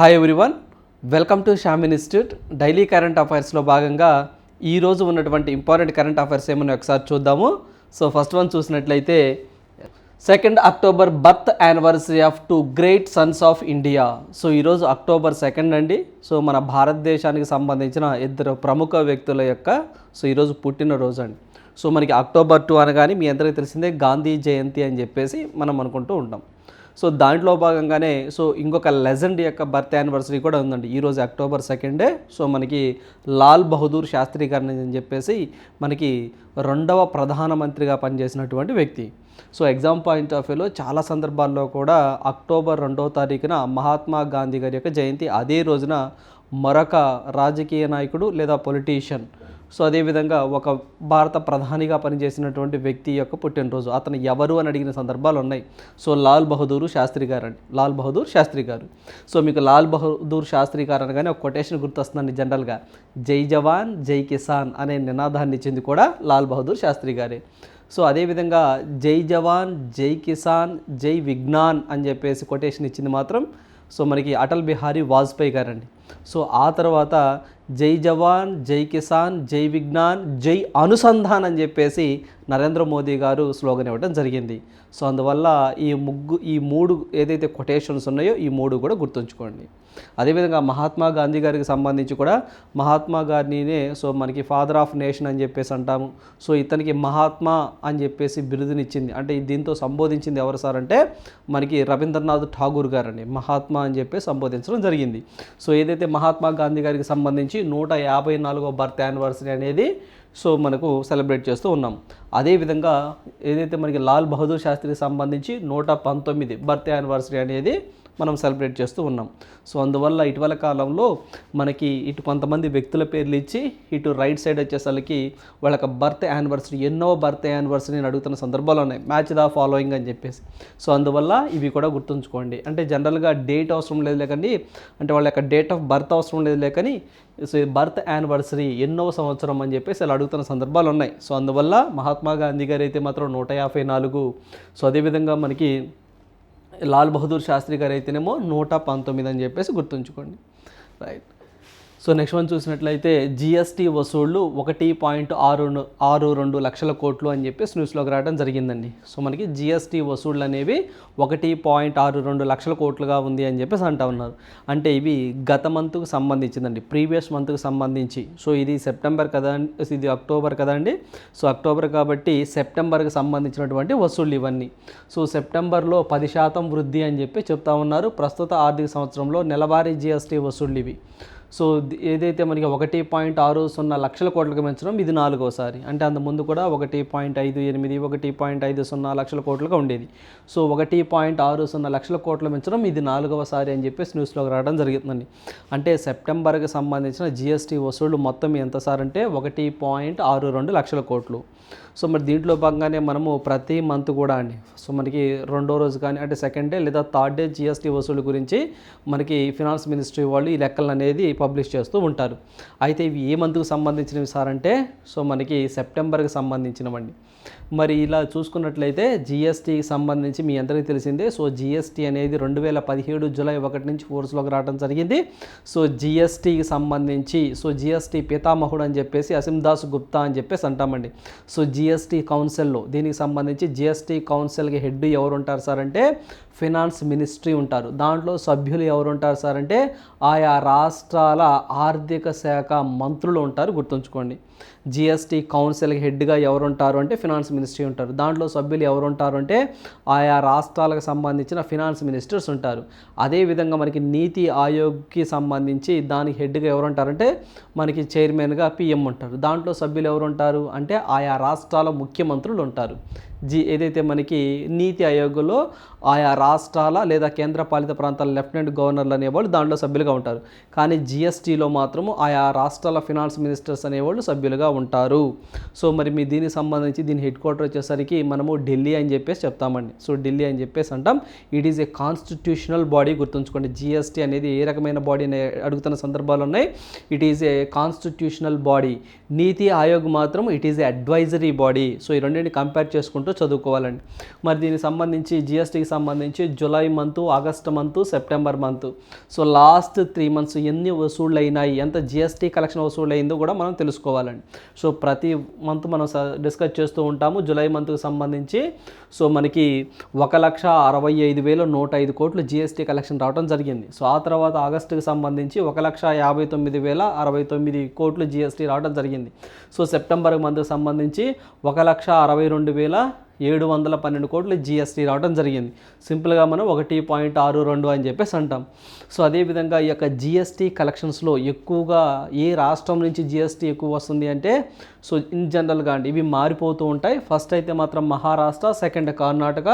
Hi everyone welcome to Sham institute daily current అఫైర్స్లో భాగంగా ఈరోజు ఉన్నటువంటి ఇంపార్టెంట్ కరెంట్ అఫైర్స్ ఏమని ఒకసారి చూద్దాము. సో ఫస్ట్ వన్ చూసినట్లయితే second October birth anniversary of two great sons of India so ఈరోజు October second అండి. సో మన భారతదేశానికి సంబంధించిన ఇద్దరు ప్రముఖ వ్యక్తుల యొక్క సో ఈరోజు పుట్టినరోజు అండి. సో మనకి అక్టోబర్ టూ అనగానే మీ అందరికీ తెలిసిందే గాంధీ జయంతి అని చెప్పేసి మనం అనుకుంటూ ఉంటాం. సో దాంట్లో భాగంగానే సో ఇంకొక లెజెండ్ యొక్క బర్త్ యానివర్సరీ కూడా ఉందండి. ఈరోజు అక్టోబర్ సెకండే. సో మనకి లాల్ బహదూర్ శాస్త్రి గారిని అని చెప్పేసి మనకి రెండవ ప్రధానమంత్రిగా పనిచేసినటువంటి వ్యక్తి. సో ఎగ్జామ్ పాయింట్ ఆఫ్ వ్యూలో చాలా సందర్భాల్లో కూడా అక్టోబర్ రెండవ తారీఖున మహాత్మా గాంధీ గారి యొక్క జయంతి. అదే రోజున మరొక రాజకీయ నాయకుడు లేదా పొలిటీషియన్ సో అదేవిధంగా ఒక భారత ప్రధానిగా పనిచేసినటువంటి వ్యక్తి యొక్క పుట్టినరోజు అతను ఎవరు అని అడిగిన సందర్భాలు ఉన్నాయి. సో లాల్ బహదూర్ శాస్త్రి గారు అండి. లాల్ బహదూర్ శాస్త్రి గారు. సో మీకు లాల్ బహదూర్ శాస్త్రి గారు అనగానే ఒక కొటేషన్ గుర్తొస్తుందండి జనరల్గా. జై జవాన్ జై కిసాన్ అనే నినాదాన్ని ఇచ్చింది కూడా లాల్ బహదూర్ శాస్త్రి గారే. సో అదేవిధంగా జై జవాన్ జై కిసాన్ జై విజ్ఞాన్ అని చెప్పేసి కొటేషన్ ఇచ్చింది మాత్రం సో మనకి అటల్ బిహారీ వాజ్పేయి గారండి. సో ఆ తర్వాత జై జవాన్ జై కిసాన్ జై విజ్ఞాన్ జై అనుసంధాన్ అని చెప్పేసి నరేంద్ర మోదీ గారు స్లోగన్ ఇవ్వడం జరిగింది. సో అందువల్ల ఈ ముగ్గు ఈ మూడు ఏదైతే కొటేషన్స్ ఉన్నాయో ఈ మూడు కూడా గుర్తుంచుకోండి. అదేవిధంగా మహాత్మా గాంధీ గారికి సంబంధించి కూడా మహాత్మా గారినినే సో మనకి ఫాదర్ ఆఫ్ నేషన్ అని చెప్పేసి అంటాము. సో ఇతనికి మహాత్మా అని చెప్పేసి బిరుదునిచ్చింది. అంటే దీంతో సంబోధించింది ఎవరు సార్ అంటే మనకి రవీంద్రనాథ్ ఠాగూర్ గారండి. మహాత్మా అని చెప్పి సంబోధించడం జరిగింది. సో ఏదైతే మహాత్మా గాంధీ గారికి సంబంధించి నూట యాభై నాలుగో బర్త్ యానివర్సరీ అనేది సో మనకు సెలబ్రేట్ చేస్తూ ఉన్నాం. అదేవిధంగా ఏదైతే మనకి లాల్ బహదూర్ శాస్త్రికి సంబంధించి నూట పంతొమ్మిది బర్త్ యానివర్సరీ అనేది మనం సెలబ్రేట్ చేస్తూ ఉన్నాం. సో అందువల్ల ఇటీవల కాలంలో మనకి ఇటు కొంతమంది వ్యక్తుల పేర్లు ఇచ్చి ఇటు రైట్ సైడ్ వచ్చేసరికి వాళ్ళ యొక్క బర్త్ యానివర్సరీ ఎన్నో బర్త్ యానివర్సరీని అడుగుతున్న సందర్భాలు ఉన్నాయి. మ్యాచ్ ద ఫాలోయింగ్ అని చెప్పేసి. సో అందువల్ల ఇవి కూడా గుర్తుంచుకోండి. అంటే జనరల్గా డేట్ అవసరం లేదు లేకండి అంటే వాళ్ళ యొక్క డేట్ ఆఫ్ బర్త్ అవసరం లేదు లేకని సో బర్త్ యానివర్సరీ ఎన్నో సంవత్సరం అని చెప్పేసి అలా అడుగుతున్న సందర్భాలు ఉన్నాయి. సో అందువల్ల మహాత్మా గాంధీ గారు అయితే మాత్రం నూట యాభై నాలుగు. సో అదేవిధంగా మనకి లాల్ బహదూర్ శాస్త్రి గారు అయితేనేమో నూట పంతొమ్మిది అని చెప్పేసి గుర్తుంచుకోండి. రైట్. సో నెక్స్ట్ వన్ చూసినట్లయితే జిఎస్టీ వసూళ్ళు ఒకటి పాయింట్ ఆరు ఆరు రెండు లక్షల కోట్లు అని చెప్పేసి న్యూస్లోకి రావడం జరిగిందండి. సో మనకి జిఎస్టీ వసూళ్ళు అనేవి ఒకటి పాయింట్ ఆరు రెండు లక్షల కోట్లుగా ఉంది అని చెప్పేసి అంటా ఉన్నారు. అంటే ఇవి గత మంత్కు సంబంధించిందండి. ప్రీవియస్ మంత్కు సంబంధించి. సో ఇది సెప్టెంబర్ కదా ఇది అక్టోబర్ కదండి సో అక్టోబర్ కాబట్టి సెప్టెంబర్కి సంబంధించినటువంటి వసూళ్ళు ఇవన్నీ. సో సెప్టెంబర్లో పది శాతం వృద్ధి అని చెప్పి చెప్తా ఉన్నారు. ప్రస్తుత ఆర్థిక సంవత్సరంలో నెలవారీ జిఎస్టీ వసూళ్ళు ఇవి. సో ఏదైతే మనకి ఒకటి పాయింట్ ఆరు సున్నా లక్షల కోట్లకు పెంచడం ఇది నాలుగోసారి. అంటే అంత ముందు కూడా ఒకటి పాయింట్ ఐదు ఎనిమిది ఒకటి పాయింట్ ఐదు సున్నా లక్షల కోట్లుగా ఉండేది. సో ఒకటి పాయింట్ ఆరు సున్నా లక్షల కోట్లు పెంచడం ఇది నాలుగవసారి అని చెప్పేసి న్యూస్లోకి రావడం జరుగుతుందండి అంటే సెప్టెంబర్కి సంబంధించిన జిఎస్టీ వసూళ్ళు మొత్తం ఎంత సార్ అంటే ఒకటి పాయింట్ ఆరు రెండు లక్షల కోట్లు. సో మరి దీంట్లో భాగంగానే మనము ప్రతి మంత్ కూడా అండి. సో మనకి రెండో రోజు కానీ అంటే సెకండ్ డే లేదా థర్డ్ డే జిఎస్టీ వసూలు గురించి మనకి ఫినాన్స్ మినిస్ట్రీ వాళ్ళు ఈ లెక్కలు అనేది పబ్లిష్ చేస్తూ ఉంటారు. అయితే ఇవి ఏ మంత్కు సంబంధించినవి సార్ అంటే? సో మనకి సెప్టెంబర్కి సంబంధించినవండి. మరి ఇలా చూసుకున్నట్లయితే జిఎస్టీకి సంబంధించి మీ అందరికీ తెలిసిందే. సో జిఎస్టీ అనేది రెండు వేల పదిహేడు జూలై ఒకటి నుంచి ఫోర్స్లోకి రావడం జరిగింది. సో జిఎస్టీకి సంబంధించి సో జిఎస్టీ పితామహుడు అని చెప్పేసి అసిందాస్ గుప్తా అని చెప్పేసి అంటామండి. సో జిఎస్టీ కౌన్సిల్లో దీనికి సంబంధించి జిఎస్టీ కౌన్సిల్కి హెడ్ ఎవరు ఉంటారు సార్ అంటే ఫినాన్స్ మినిస్ట్రీ ఉంటారు. దాంట్లో సభ్యులు ఎవరు ఉంటారు సార్ అంటే ఆయా రాష్ట్రాల ఆర్థిక శాఖ మంత్రులు ఉంటారు గుర్తుంచుకోండి. జిఎస్టీ కౌన్సిల్కి హెడ్గా ఎవరు ఉంటారు అంటే ఫినాన్స్ మినిస్ట్రీ ఉంటారు. దాంట్లో సభ్యులు ఎవరు ఉంటారు అంటే ఆయా రాష్ట్రాలకు సంబంధించిన ఫినాన్స్ మినిస్టర్స్ ఉంటారు. అదేవిధంగా మనకి నీతి ఆయోగ్కి సంబంధించి దానికి హెడ్గా ఎవరు ఉంటారంటే మనకి చైర్మన్గా పిఎం ఉంటారు. దాంట్లో సభ్యులు ఎవరు ఉంటారు అంటే ఆయా రాష్ట్రాల ముఖ్యమంత్రులు ఉంటారు. జి ఏదైతే మనకి నీతి ఆయోగ్లో ఆయా రాష్ట్రాల లేదా కేంద్రపాలిత ప్రాంతాల లెఫ్టినెంట్ గవర్నర్లు అనేవాళ్ళు దాంట్లో సభ్యులుగా ఉంటారు. కానీ జిఎస్టీలో మాత్రము ఆయా రాష్ట్రాల ఫినాన్స్ మినిస్టర్స్ అనేవాళ్ళు సభ్యులుగా ఉంటారు. సో మరి మీ దీనికి సంబంధించి దీని హెడ్ క్వార్టర్ వచ్చేసరికి మనము ఢిల్లీ అని చెప్పేసి చెప్తామండి. సో ఢిల్లీ అని చెప్పేసి అంటాం. It is a constitutional body గుర్తుంచుకోండి. జిఎస్టీ అనేది ఏ రకమైన బాడీ అడుగుతున్న సందర్భాలు ఉన్నాయి. It is a constitutional body. NITI Aayog మాత్రం it is a advisory body. So ఈ రెండింటిని కంపేర్ చేసుకుంటూ ఏంటో చదువుకోవాలండి. మరి దీనికి సంబంధించి జిఎస్టీకి సంబంధించి July month August month September month so last three months ఎన్ని వసూళ్ళు అయినాయి ఎంత జిఎస్టీ కలెక్షన్ వసూళ్ళు అయిందో కూడా మనం తెలుసుకోవాలండి. సో ప్రతి మంత్ మనం డిస్కస్ చేస్తూ ఉంటాము. జూలై మంత్కి సంబంధించి సో మనకి ఒక లక్ష అరవై ఐదు వేల నూట ఐదు కోట్లు జిఎస్టీ కలెక్షన్ రావడం జరిగింది. సో ఆ తర్వాత ఆగస్టుకి సంబంధించి ఒక లక్ష యాభై తొమ్మిది వేల అరవై తొమ్మిది కోట్లు జిఎస్టీ రావడం జరిగింది. సో సెప్టెంబర్ మంత్కి సంబంధించి ఒక లక్ష అరవై రెండు వేల ఏడు వందల పన్నెండు కోట్లు జిఎస్టీ రావడం జరిగింది. సింపుల్గా మనం ఒకటి పాయింట్ ఆరు రెండు అని చెప్పేసి అంటాం. సో అదేవిధంగా ఈ యొక్క జిఎస్టీ కలెక్షన్స్లో ఎక్కువగా ఏ రాష్ట్రం నుంచి జిఎస్టీ ఎక్కువ వస్తుంది అంటే సో ఇన్ జనరల్గా అండి ఇవి మారిపోతూ ఉంటాయి. ఫస్ట్ అయితే మాత్రం మహారాష్ట్ర సెకండ్ కర్ణాటక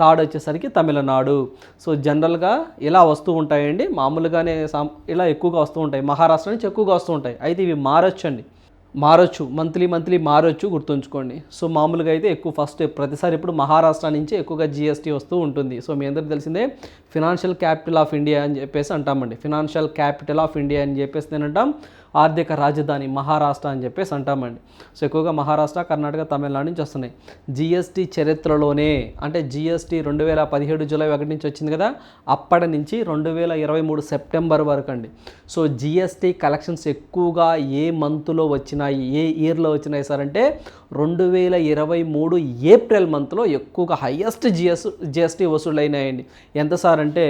థర్డ్ వచ్చేసరికి తమిళనాడు. సో జనరల్గా ఇలా వస్తూ ఉంటాయండి. మామూలుగానే సాం- ఇలా ఎక్కువగా వస్తూ ఉంటాయి. మహారాష్ట్ర నుంచి ఎక్కువగా వస్తూ ఉంటాయి. అయితే ఇవి మారొచ్చండి. మారొచ్చు మంత్లీ మంత్లీ మారొచ్చు గుర్తుంచుకోండి. సో మామూలుగా అయితే ఎక్కువ ఫస్ట్ ప్రతిసారి ఇప్పుడు మహారాష్ట్ర నుంచి ఎక్కువగా జిఎస్టీ వస్తూ ఉంటుంది. సో మీ అందరికీ తెలిసిందే ఫినాన్షియల్ క్యాపిటల్ ఆఫ్ ఇండియా అని చెప్పేసి అంటామండి. ఫినాన్షియల్ క్యాపిటల్ ఆఫ్ ఇండియా అని చెప్పేసి నేను అంటాం ఆర్థిక రాజధాని మహారాష్ట్ర అని చెప్పేసి అంటామండి. సో ఎక్కువగా మహారాష్ట్ర కర్ణాటక తమిళనాడు నుంచి వస్తున్నాయి. జిఎస్టీ చరిత్రలోనే అంటే జిఎస్టీ రెండు వేల పదిహేడు జూలై ఒకటి నుంచి వచ్చింది కదా అప్పటి నుంచి రెండు వేల ఇరవై మూడు సెప్టెంబర్ వరకు అండి. సో జిఎస్టీ కలెక్షన్స్ ఎక్కువగా ఏ మంత్లో వచ్చినాయి ఏ ఇయర్లో వచ్చినాయి సార్ అంటే రెండు వేల ఇరవై మూడు ఏప్రిల్ మంత్లో ఎక్కువగా హయ్యెస్ట్ జిఎస్ జిఎస్టీ వసూలైనాయండి ఎంత సార్ అంటే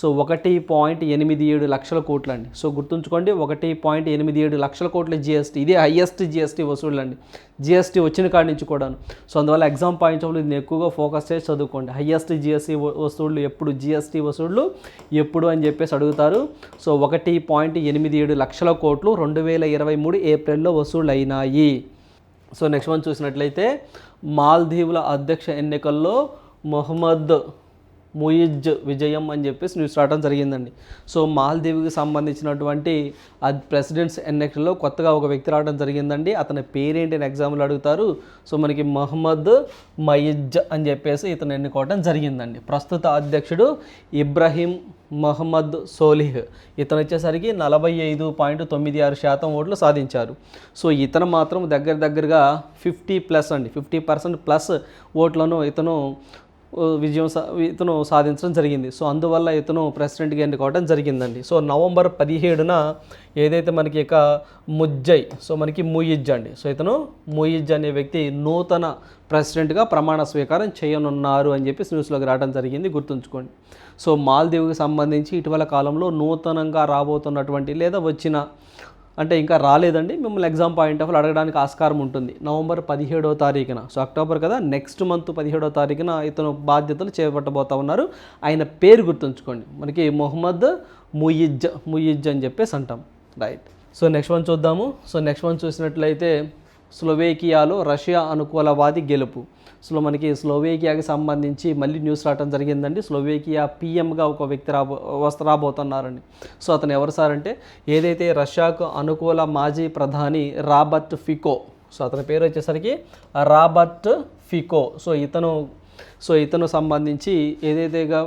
సో ఒకటి పాయింట్ ఎనిమిది ఏడు లక్షల కోట్లండి. సో గుర్తుంచుకోండి ఒకటి పాయింట్ ఎనిమిది ఏడు లక్షల కోట్ల జిఎస్టీ. ఇదే హయ్యెస్ట్ జిఎస్టీ వసూళ్ళు అండి జిఎస్టీ వచ్చిన కాడి నుంచి కూడాను. సో అందువల్ల ఎగ్జామ్ పాయింట్ ఆఫ్ దీన్ని ఎక్కువగా ఫోకస్ చేసి చదువుకోండి. హయ్యెస్ట్ జిఎస్టీ వసూళ్ళు ఎప్పుడు? జిఎస్టీ వసూళ్ళు ఎప్పుడు అని చెప్పేసి అడుగుతారు. సో ఒకటి పాయింట్ ఎనిమిది ఏడు లక్షల కోట్లు రెండు వేల ఇరవై మూడు ఏప్రిల్లో వసూళ్ళు అయినాయి సో నెక్స్ట్ వన్ చూసినట్లయితే మాల్దీవుల అధ్యక్ష ఎన్నికల్లో మొహమ్మద్ ముయిజ్ విజయం అని చెప్పేసి న్యూస్ రావడం జరిగిందండి. సో మాల్దీవ్కి సంబంధించినటువంటి అది ప్రెసిడెంట్స్ ఎన్నికల్లో కొత్తగా ఒక వ్యక్తి రావడం జరిగిందండి. అతని పేరేంటి అని ఎగ్జామ్లు అడుగుతారు. సో మనకి మహమ్మద్ మయిజ్ అని చెప్పేసి ఇతను ఎన్నుకోవడం జరిగిందండి. ప్రస్తుత అధ్యక్షుడు ఇబ్రహీం మహమ్మద్ సోలిహ్ ఇతను వచ్చేసరికి నలభై ఐదు పాయింట్ తొమ్మిది ఆరు శాతం ఓట్లు సాధించారు. సో ఇతను మాత్రం దగ్గర దగ్గరగా ఫిఫ్టీ ప్లస్ అండి. ఫిఫ్టీ పర్సెంట్ ప్లస్ ఓట్లను ఇతను విజయం సా ఇతను సాధించడం జరిగింది. సో అందువల్ల ఇతను ప్రెసిడెంట్గా ఎన్నుకోవడం జరిగిందండి. సో నవంబర్ పదిహేడున ఏదైతే మనకి ఇక ముజ్జై సో మనకి ముయిజ్ అండి. సో ఇతను ముయిజ్ అనే వ్యక్తి నూతన ప్రెసిడెంట్గా ప్రమాణ స్వీకారం చేయనున్నారు అని చెప్పి న్యూస్లోకి రావడం జరిగింది. గుర్తుంచుకోండి. సో మాల్దీవ్కి సంబంధించి ఇటీవల కాలంలో నూతనంగా రాబోతున్నటువంటి లేదా వచ్చిన అంటే ఇంకా రాలేదండి. మిమ్మల్ని ఎగ్జామ్ పాయింట్ ఆఫ్ అడగడానికి ఆస్కారం ఉంటుంది. నవంబర్ పదిహేడో తారీఖున. సో అక్టోబర్ కదా నెక్స్ట్ మంత్ పదిహేడో తారీఖున ఇతను బాధ్యతలు చేపట్టబోతా ఉన్నారు. ఆయన పేరు గుర్తుంచుకోండి. మనకి మొహమ్మద్ ముయిజ్ ముయిజ్ అని చెప్పేసి అంటాం. రైట్ సో నెక్స్ట్ వన్ చూద్దాము. సో నెక్స్ట్ వన్ చూసినట్లయితే స్లోవేకియాలో రష్యా అనుకూలవాది గెలుపు. సో మనకి స్లోవేకియాకి సంబంధించి మళ్ళీ న్యూస్ రావడం జరిగిందండి. స్లోవేకియా పీఎంగా ఒక వ్యక్తి రాబో వస్త రాబోతున్నారండి. సో అతను ఎవరు సార్ అంటే ఏదైతే రష్యాకు అనుకూల మాజీ ప్రధాని రాబర్ట్ ఫికో. సో అతని పేరు వచ్చేసరికి రాబర్ట్ ఫికో. సో ఇతను సో ఇతను సంబంధించి ఏదైతేగా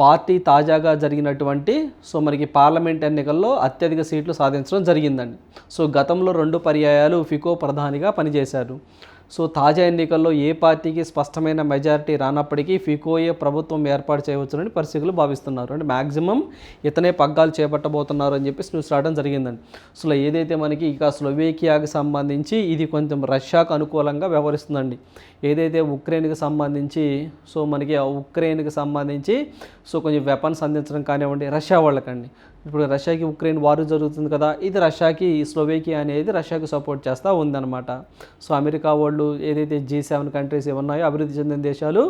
పార్టీ తాజాగా జరిగినటువంటి సో మనకి పార్లమెంట్ ఎన్నికల్లో అత్యధిక సీట్లు సాధించడం జరిగిందండి. సో గతంలో రెండు పర్యాయాలు ఫికో ప్రధానిగా పనిచేశారు. సో తాజా ఎన్నికల్లో ఏ పార్టీకి స్పష్టమైన మెజారిటీ రానప్పటికీ ఫికోయే ప్రభుత్వం ఏర్పాటు చేయవచ్చునని పరిస్థితులు భావిస్తున్నారు. అంటే మ్యాక్సిమం ఇతనే పగ్గాలు చేపట్టబోతున్నారు అని చెప్పేసి న్యూస్ రావడం జరిగిందండి. సో ఏదైతే మనకి ఇక స్లోవేకియాకి సంబంధించి ఇది కొంచెం రష్యాకు అనుకూలంగా వ్యవహరిస్తుందండి. ఏదైతే ఉక్రెయిన్కి సంబంధించి సో మనకి ఆ ఉక్రెయిన్కి సంబంధించి సో కొంచెం వెపన్స్ అందించడం కానివ్వండి రష్యా వాళ్ళకండి. ఇప్పుడు రష్యాకి ఉక్రెయిన్ వారు జరుగుతుంది కదా ఇది రష్యాకి స్లోవేకియా అనేది రష్యాకి సపోర్ట్ చేస్తూ ఉందన్నమాట. సో అమెరికా వాళ్ళు ఏదైతే జీ సెవెన్ కంట్రీస్ ఉన్నాయో అభివృద్ధి చెందిన దేశాలు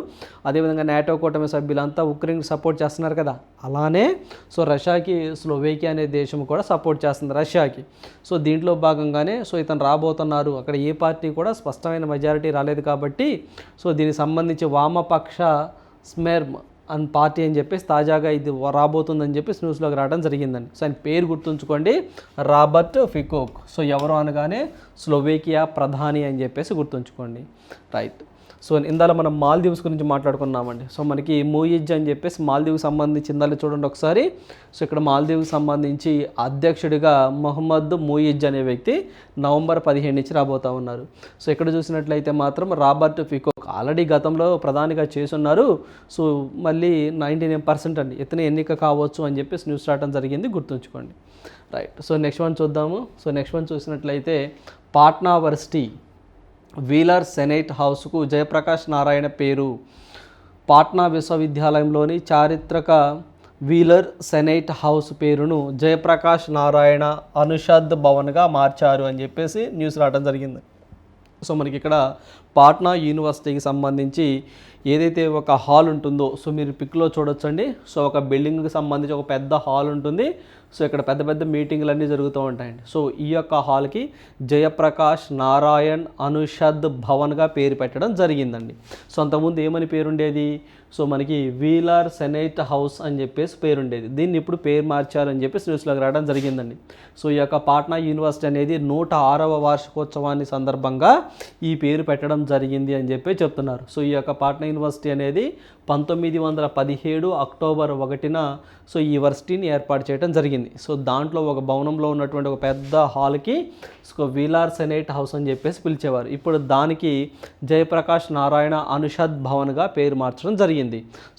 అదేవిధంగా నాటో కూటమి సభ్యులంతా ఉక్రెయిన్కి సపోర్ట్ చేస్తున్నారు కదా అలానే సో రష్యాకి స్లోవేకియా అనే దేశం కూడా సపోర్ట్ చేస్తుంది రష్యాకి. సో దీంట్లో భాగంగానే సో ఇతను రాబోతున్నారు. అక్కడ ఏ పార్టీ కూడా స్పష్టమైన మెజారిటీ రాలేదు కాబట్టి సో దీనికి సంబంధించి వామపక్ష స్మెర్మ్ అండ్ పార్టీ అని చెప్పేసి తాజాగా ఇది రాబోతుందని చెప్పేసి న్యూస్లోకి రావడం జరిగిందండి. సో ఆయన పేరు గుర్తుంచుకోండి. రాబర్ట్ ఫికోక్. సో ఎవరు అనగానే స్లోవేకియా ప్రధాని అని చెప్పేసి గుర్తుంచుకోండి. రైట్. సో ఇందాల మనం మాల్దీవ్స్ గురించి మాట్లాడుకున్నామండి. సో మనకి మూయిజ్ అని చెప్పేసి మాల్దీవ్ సంబంధించి ఇందాల చూడండి ఒకసారి. సో ఇక్కడ మాల్దీవ్ సంబంధించి అధ్యక్షుడిగా మొహమ్మద్ మూయిజ్ అనే వ్యక్తి నవంబర్ పదిహేను నుంచి రాబోతా ఉన్నారు. సో ఇక్కడ చూసినట్లయితే మాత్రం రాబర్ట్ ఫికోక్ ఆల్రెడీ గతంలో ప్రధానిగా చేసున్నారు సో మళ్ళీ నైంటీ నైన్ పర్సెంట్ అండి. ఇతను ఎన్నిక కావచ్చు అని చెప్పేసి న్యూస్ రావడం జరిగింది గుర్తుంచుకోండి. రైట్. సో నెక్స్ట్ వన్ చూద్దాము. సో నెక్స్ట్ వన్ చూసినట్లయితే పాట్నా వర్సిటీ వీలర్ సెనేట్ హౌస్కు జయప్రకాష్ నారాయణ పేరు. పాట్నా విశ్వవిద్యాలయంలోని చారిత్రక వీలర్ సెనేట్ హౌస్ పేరును జయప్రకాష్ నారాయణ అనుషద్ భవన్గా మార్చారు అని చెప్పేసి న్యూస్ రావడం జరిగింది. సో మనకి ఇక్కడ పాట్నా యూనివర్సిటీకి సంబంధించి ఏదైతే ఒక హాల్ ఉంటుందో సో మీరు పిక్లో చూడొచ్చండి. సో ఒక బిల్డింగ్కి సంబంధించి ఒక పెద్ద హాల్ ఉంటుంది. సో ఇక్కడ పెద్ద పెద్ద మీటింగ్లు అన్నీ జరుగుతూ ఉంటాయండి. సో ఈ యొక్క హాల్కి జయప్రకాష్ నారాయణ్ అనుషద్ భవన్గా పేరు పెట్టడం జరిగిందండి. సో అంతకుముందు ఏమని పేరుండేది? సో మనకి వీలార్ సెనేట్ హౌస్ అని చెప్పేసి పేరుండేది. దీన్ని ఇప్పుడు పేరు మార్చారని చెప్పేసి న్యూస్లోకి రావడం జరిగిందండి. సో ఈ యొక్క పాట్నా యూనివర్సిటీ అనేది నూట ఆరవ వార్షికోత్సవాన్ని సందర్భంగా ఈ పేరు పెట్టడం జరిగింది అని చెప్పి చెప్తున్నారు. సో ఈ యొక్క పాట్నా యూనివర్సిటీ అనేది పంతొమ్మిది వందల పదిహేడు అక్టోబర్ ఒకటిన సో ఈ యూనివర్సిటీని ఏర్పాటు చేయడం జరిగింది. సో దాంట్లో ఒక భవనంలో ఉన్నటువంటి ఒక పెద్ద హాల్కి సో వీలార్ సెనేట్ హౌస్ అని చెప్పేసి పిలిచేవారు. ఇప్పుడు దానికి జయప్రకాష్ నారాయణ అనుషద్ భవన్గా పేరు మార్చడం జరిగింది.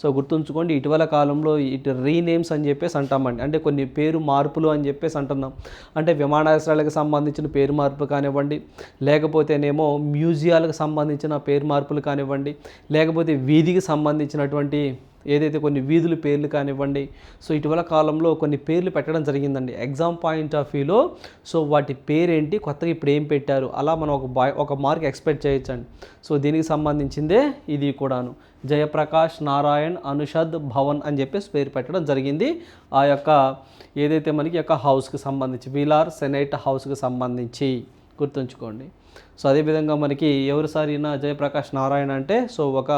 సో గుర్తుంచుకోండి ఇటీవల కాలంలో ఇటు రీనేమ్స్ అని చెప్పేసి అంటామండి. అంటే కొన్ని పేరు మార్పులు అని చెప్పేసి అంటున్నాం. అంటే విమానాశ్రయాలకు సంబంధించిన పేరు మార్పు కానివ్వండి లేకపోతేనేమో మ్యూజియాలకు సంబంధించిన పేరు మార్పులు కానివ్వండి లేకపోతే వీధికి సంబంధించినటువంటి ఏదైతే కొన్ని వీధుల పేర్లు కానివ్వండి సో ఇటీవల కాలంలో కొన్ని పేర్లు పెట్టడం జరిగిందండి. ఎగ్జామ్ పాయింట్ ఆఫ్ వ్యూలో సో వాటి పేరేంటి కొత్తగా ఇప్పుడు ఏం పెట్టారు అలా మనం ఒక బాయ్ ఒక మార్క్ ఎక్స్పెక్ట్ చేయొచ్చండి. సో దీనికి సంబంధించిందే ఇది కూడాను. జయప్రకాష్ నారాయణ్ అనుషద్ భవన్ అని చెప్పేసి పేరు పెట్టడం జరిగింది. ఆ యొక్క ఏదైతే మనకి యొక్క హౌస్కి సంబంధించి వీలార్ సెనేట్ హౌస్కి సంబంధించి. గుర్తుంచుకోండి. సో అదేవిధంగా మనకి ఎవరు సారినా జయప్రకాష్ నారాయణ అంటే సో ఒక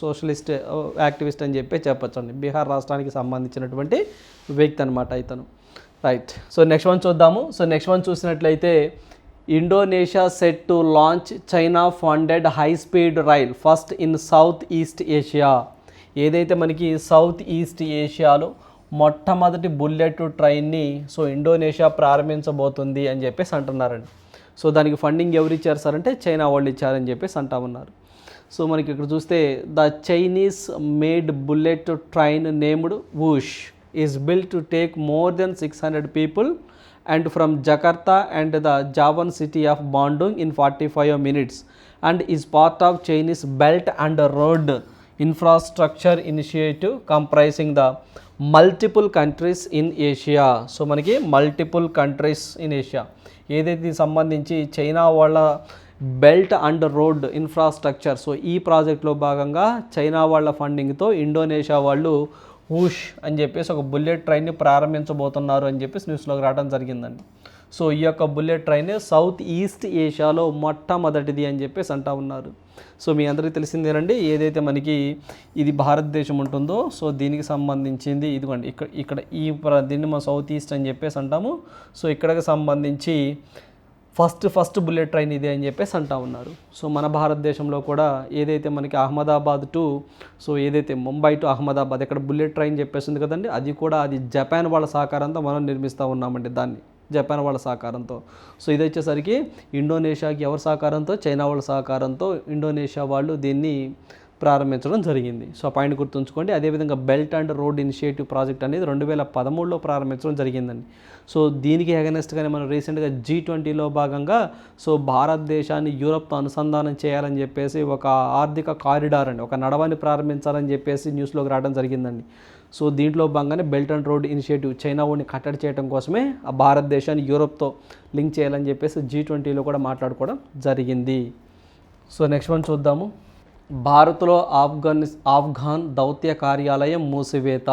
సోషలిస్ట్ యాక్టివిస్ట్ అని చెప్పి చెప్పచ్చండి. బీహార్ రాష్ట్రానికి సంబంధించినటువంటి వ్యక్తి అనమాట ఇతను. రైట్. సో నెక్స్ట్ వన్ చూద్దాము. సో నెక్స్ట్ వన్ చూసినట్లయితే Indonesia set to launch China funded high speed rail first in south east Asia. ఏదైతే మనకి సౌత్ ఈస్ట్ ఏషియాలో మొట్టమొదటి బుల్లెట్ ట్రైన్ని సో ఇండోనేషియా ప్రారంభించబోతుంది అని చెప్పేసి అంటున్నారండి. సో దానికి ఫండింగ్ ఎవరు ఇచ్చారు సార్ అంటే చైనా వాళ్ళు ఇచ్చారని చెప్పేసి అంటా ఉన్నారు. సో మనకి ఇక్కడ చూస్తే the Chinese made bullet train named Whoosh is built to take more than six hundred people and from Jakarta and the Javan city of Bandung in forty five minutes and is part of Chinese belt and road infrastructure initiative comprising the multiple countries in Asia. So మనకి multiple countries in Asia. ఏదైతే దీనికి సంబంధించి China వాళ్ళ belt and road infrastructure. So ఈ ప్రాజెక్ట్లో భాగంగా China వాళ్ళ ఫండింగ్తో Indonesia వాళ్ళు ఊష్ అని చెప్పేసి ఒక బుల్లెట్ ట్రైన్ని ప్రారంభించబోతున్నారు అని చెప్పేసి న్యూస్లోకి రావడం జరిగిందండి. సో ఈ యొక్క బుల్లెట్ ట్రైన్ సౌత్ ఈస్ట్ ఏషియాలో మొట్టమొదటిది అని చెప్పేసి అంటా ఉన్నారు. సో మీ అందరికీ తెలిసిందేనండి ఏదైతే మనకి ఇది భారతదేశం ఉంటుందో సో దీనికి సంబంధించింది ఇదిగోండి ఇక్కడ ఇక్కడ ఈ దీన్ని మనం సౌత్ ఈస్ట్ అని చెప్పేసి అంటాము. సో ఇక్కడికి సంబంధించి ఫస్ట్ ఫస్ట్ బుల్లెట్ ట్రైన్ ఇదే అని చెప్పేసి అంటా ఉన్నారు. సో మన భారతదేశంలో కూడా ఏదైతే మనకి అహ్మదాబాద్ టు సో ఏదైతే ముంబై టు అహ్మదాబాద్ ఇక్కడ బుల్లెట్ ట్రైన్ చెప్పేసింది కదండి అది కూడా అది జపాన్ వాళ్ళ సహకారంతో మనం నిర్మిస్తూ ఉన్నామండి దాన్ని. జపాన్ వాళ్ళ సహకారంతో. సో ఇది వచ్చేసరికి ఇండోనేషియాకి ఎవరి సహకారంతో? చైనా వాళ్ళ సహకారంతో ఇండోనేషియా వాళ్ళు దీన్ని ప్రారంభించడం జరిగింది. సో పాయింట్ గుర్తుంచుకోండి. అదేవిధంగా belt and road initiative project అనేది రెండు వేల పదమూడులో ప్రారంభించడం జరిగిందండి. సో దీనికి అగనెస్ట్గానే మనం రీసెంట్గా జీ ట్వంటీలో భాగంగా సో భారతదేశాన్ని యూరప్తో అనుసంధానం చేయాలని చెప్పేసి ఒక ఆర్థిక కారిడార్ అండి. ఒక నడవని ప్రారంభించాలని చెప్పేసి న్యూస్లోకి రావడం జరిగిందండి. సో దీంట్లో భాగంగానే belt and road initiative China ఓడిని కట్టడి చేయడం కోసమే ఆ భారతదేశాన్ని యూరోప్తో లింక్ చేయాలని చెప్పేసి జీ ట్వంటీలో కూడా మాట్లాడుకోవడం జరిగింది. సో నెక్స్ట్ వన్ చూద్దాము. భారత్లో ఆఫ్ఘన్ ఆఫ్ఘాన్ దౌత్య కార్యాలయం మూసివేత.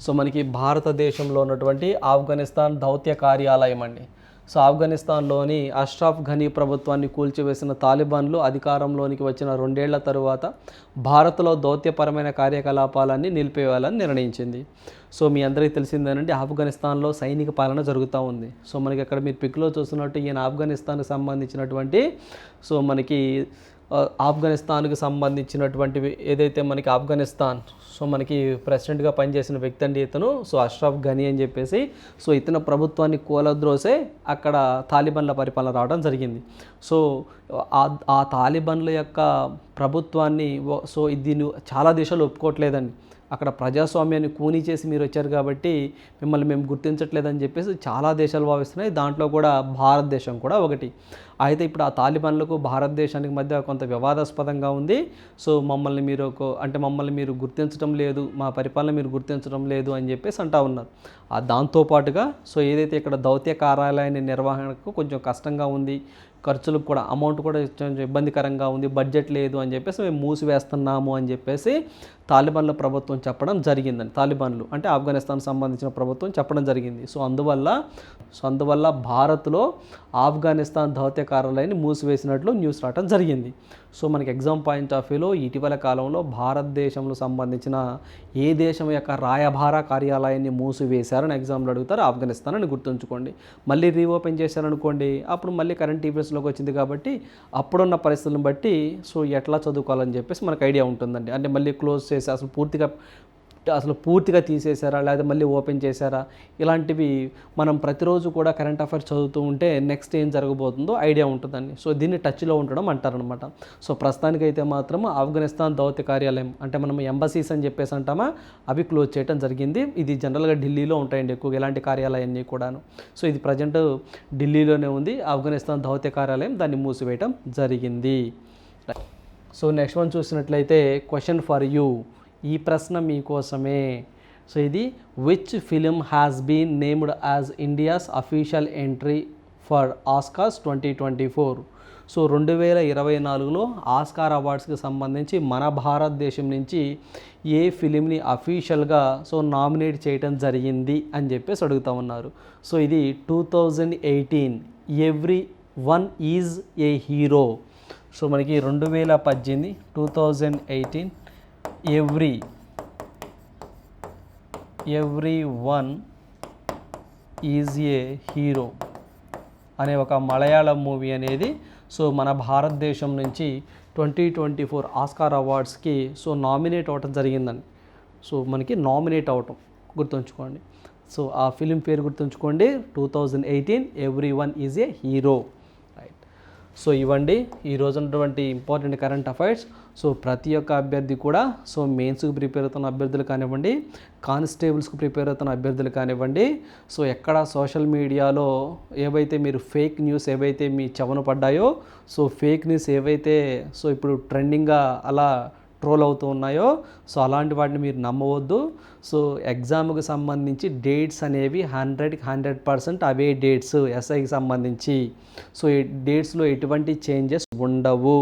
సో మనకి భారతదేశంలో ఉన్నటువంటి ఆఫ్ఘనిస్తాన్ దౌత్య కార్యాలయం అండి. సో ఆఫ్ఘనిస్తాన్లోని అష్రాఫ్ ఘనీ ప్రభుత్వాన్ని కూల్చివేసిన తాలిబాన్లు అధికారంలోనికి వచ్చిన రెండేళ్ళ తరువాత భారత్లో దౌత్యపరమైన కార్యకలాపాలన్నీ నిలిపేయాలని నిర్ణయించింది. సో మీ అందరికీ తెలిసిందేనండి ఆఫ్ఘనిస్తాన్లో సైనిక పాలన జరుగుతూ ఉంది. సో మనకి అక్కడ మీరు పిక్లో చూస్తున్నట్టు ఈయన ఆఫ్ఘనిస్తాన్కి సంబంధించినటువంటి సో మనకి ఆఫ్ఘనిస్తాన్కి సంబంధించినటువంటివి ఏదైతే మనకి ఆఫ్ఘనిస్తాన్ సో మనకి ప్రెసిడెంట్గా పనిచేసిన వ్యక్తి అండి ఇతను. సో అష్రఫ్ ఘనీ అని చెప్పేసి సో ఇతను ప్రభుత్వాన్ని కూలద్రోసే అక్కడ తాలిబన్ల పరిపాలన రావడం జరిగింది. సో ఆ తాలిబన్ల యొక్క ప్రభుత్వాన్ని సో దీన్ని చాలా దేశాలు ఒప్పుకోవట్లేదండి. అక్కడ ప్రజాస్వామ్యాన్ని కూనీ చేసి మీరు వచ్చారు కాబట్టి మిమ్మల్ని మేము గుర్తించట్లేదని చెప్పేసి చాలా దేశాలు భావిస్తున్నాయి. దాంట్లో కూడా భారతదేశం కూడా ఒకటి. అయితే ఇప్పుడు ఆ తాలిబాన్లకు భారతదేశానికి మధ్య కొంత వివాదాస్పదంగా ఉంది. సో మమ్మల్ని మీరు ఒక అంటే మమ్మల్ని మీరు గుర్తించడం లేదు మా పరిపాలన మీరు గుర్తించడం లేదు అని చెప్పేసి అంటా ఉన్నారు. ఆ దాంతోపాటుగా సో ఏదైతే ఇక్కడ దౌత్య కార్యాలయాన్ని నిర్వహణకు కొంచెం కష్టంగా ఉంది ఖర్చులకు కూడా అమౌంట్ కూడా కొంచెం ఇబ్బందికరంగా ఉంది బడ్జెట్ లేదు అని చెప్పేసి మేము మూసివేస్తున్నాము అని చెప్పేసి తాలిబాన్ల ప్రభుత్వం చెప్పడం జరిగిందండి. తాలిబాన్లు అంటే ఆఫ్ఘనిస్తాన్ సంబంధించిన ప్రభుత్వం చెప్పడం జరిగింది. సో అందువల్ల సో అందువల్ల భారత్లో ఆఫ్ఘనిస్తాన్ దౌత్య కార్యాలయాన్ని మూసివేసినట్లు న్యూస్ రావడం జరిగింది. సో మనకి ఎగ్జామ్ పాయింట్ ఆఫ్ వ్యూలో ఇటీవల కాలంలో భారతదేశంలో సంబంధించిన ఏ దేశం యొక్క రాయభార కార్యాలయాన్ని మూసివేశారని ఎగ్జామ్లో అడుగుతారు ఆఫ్ఘనిస్తాన్ అని గుర్తుంచుకోండి. మళ్ళీ రీఓపెన్ చేశారనుకోండి అప్పుడు మళ్ళీ కరెంట్ ఈవెంట్స్లోకి వచ్చింది కాబట్టి అప్పుడున్న పరిస్థితులను బట్టి సో ఎట్లా చదువుకోవాలని చెప్పేసి మనకు ఐడియా ఉంటుందండి. అంటే మళ్ళీ క్లోజ్ చేసి అసలు పూర్తిగా అసలు పూర్తిగా తీసేశారా? లేదా మళ్ళీ ఓపెన్ చేశారా? ఇలాంటివి మనం ప్రతిరోజు కూడా కరెంట్ అఫైర్స్ చదువుతూ ఉంటే నెక్స్ట్ ఏం జరగబోతుందో ఐడియా ఉంటుందని సో దీన్ని టచ్లో ఉండడం అంటారనమాట. సో ప్రస్తుతానికైతే మాత్రం ఆఫ్ఘనిస్తాన్ దౌత్య కార్యాలయం అంటే మనం ఎంబసీస్ అని చెప్పేసి అంటామా? అవి క్లోజ్ చేయడం జరిగింది. ఇది జనరల్గా ఢిల్లీలో ఉంటాయండి ఎక్కువ ఇలాంటి కార్యాలయాన్ని కూడాను. సో ఇది ప్రజెంట్ ఢిల్లీలోనే ఉంది. ఆఫ్ఘనిస్తాన్ దౌత్య కార్యాలయం దాన్ని మూసివేయటం జరిగింది. సో నెక్స్ట్ వన్ చూసినట్లయితే క్వశ్చన్ ఫర్ యూ. ఈ ప్రశ్న మీకోసమే. సో ఇది which film has been named as India's official entry for Oscars twenty twenty four so రెండు వేల ఇరవై నాలుగులో ఆస్కార్ అవార్డ్స్కి సంబంధించి మన భారతదేశం నుంచి ఏ ఫిలింని అఫీషియల్గా సో నామినేట్ చేయటం జరిగింది అని చెప్పేసి అడుగుతా ఉన్నారు. సో ఇది two thousand eighteen every one is a hero so మనకి రెండు వేల పద్దెనిమిది two thousand eighteen every every one is a hero అనే ఒక మలయాళం మూవీ అనేది సో మన భారతదేశం నుంచి ట్వంటీ ట్వంటీ ఫోర్ ఆస్కార్ అవార్డ్స్కి సో నామినేట్ అవ్వటం జరిగిందండి. సో మనకి నామినేట్ అవ్వటం గుర్తుంచుకోండి. సో ఆ ఫిలిం పేరు గుర్తుంచుకోండి. Two thousand eighteen every one is a hero. Right. So ఇవ్వండి. ఈ ఉన్నటువంటి ఇంపార్టెంట్ కరెంట్ అఫైర్స్. సో ప్రతి ఒక్క అభ్యర్థి కూడా సో మెయిన్స్కి ప్రిపేర్ అవుతున్న అభ్యర్థులు కానివ్వండి కానిస్టేబుల్స్కి ప్రిపేర్ అవుతున్న అభ్యర్థులు కానివ్వండి సో ఎక్కడ సోషల్ మీడియాలో ఏవైతే మీరు ఫేక్ న్యూస్ ఏవైతే మీ చెవన పడ్డాయో సో ఫేక్ న్యూస్ ఏవైతే సో ఇప్పుడు ట్రెండింగ్గా అలా ట్రోల్ అవుతూ ఉన్నాయో సో అలాంటి వాటిని మీరు నమ్మవద్దు. సో ఎగ్జామ్కి సంబంధించి డేట్స్ అనేవి హండ్రెడ్కి హండ్రెడ్ పర్సెంట్ అవే డేట్స్ ఎస్ఐకి సంబంధించి. సో ఈ డేట్స్లో ఎటువంటి చేంజెస్ ఉండవు.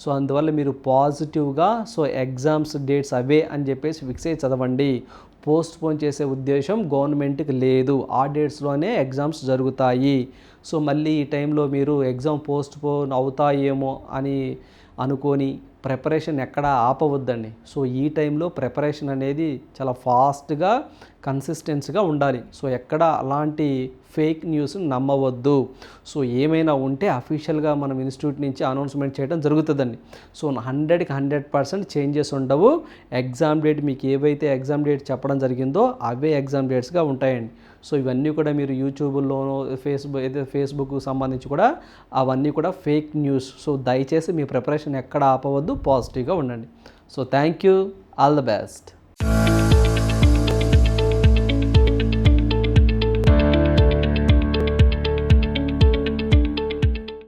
సో అందువల్ల మీరు పాజిటివ్గా సో ఎగ్జామ్స్ డేట్స్ అవే అని చెప్పేసి ఫిక్స్ అయ్యి చదవండి. పోస్ట్ పోన్ చేసే ఉద్దేశం గవర్నమెంట్కి లేదు. ఆ డేట్స్లోనే ఎగ్జామ్స్ జరుగుతాయి. సో మళ్ళీ ఈ టైంలో మీరు ఎగ్జామ్ పోస్ట్ పోన్ అవుతాయేమో అని అనుకొని ప్రిపరేషన్ ఎక్కడ ఆపవద్దండి. సో ఈ టైంలో ప్రిపరేషన్ అనేది చాలా ఫాస్ట్గా కన్సిస్టెన్సీగా ఉండాలి. సో ఎక్కడ అలాంటి ఫేక్ న్యూస్ నమ్మవద్దు. సో ఏమైనా ఉంటే అఫీషియల్గా మనం ఇన్స్టిట్యూట్ నుంచి అనౌన్స్మెంట్ చేయడం జరుగుతుందండి. సో హండ్రెడ్కి హండ్రెడ్ పర్సెంట్ చేంజెస్ ఉండవు. ఎగ్జామ్ డేట్ మీకు ఏవైతే ఎగ్జామ్ డేట్ చెప్పడం జరిగిందో అవే ఎగ్జామ్ డేట్స్గా ఉంటాయండి. సో ఇవన్నీ కూడా మీరు యూట్యూబ్లోనో ఫేస్బుక్ అయితే ఫేస్బుక్ సంబంధించి కూడా అవన్నీ కూడా ఫేక్ న్యూస్. సో దయచేసి మీ ప్రిపరేషన్ ఎక్కడ ఆపవద్దు పాజిటివ్గా ఉండండి. So thank you all the best.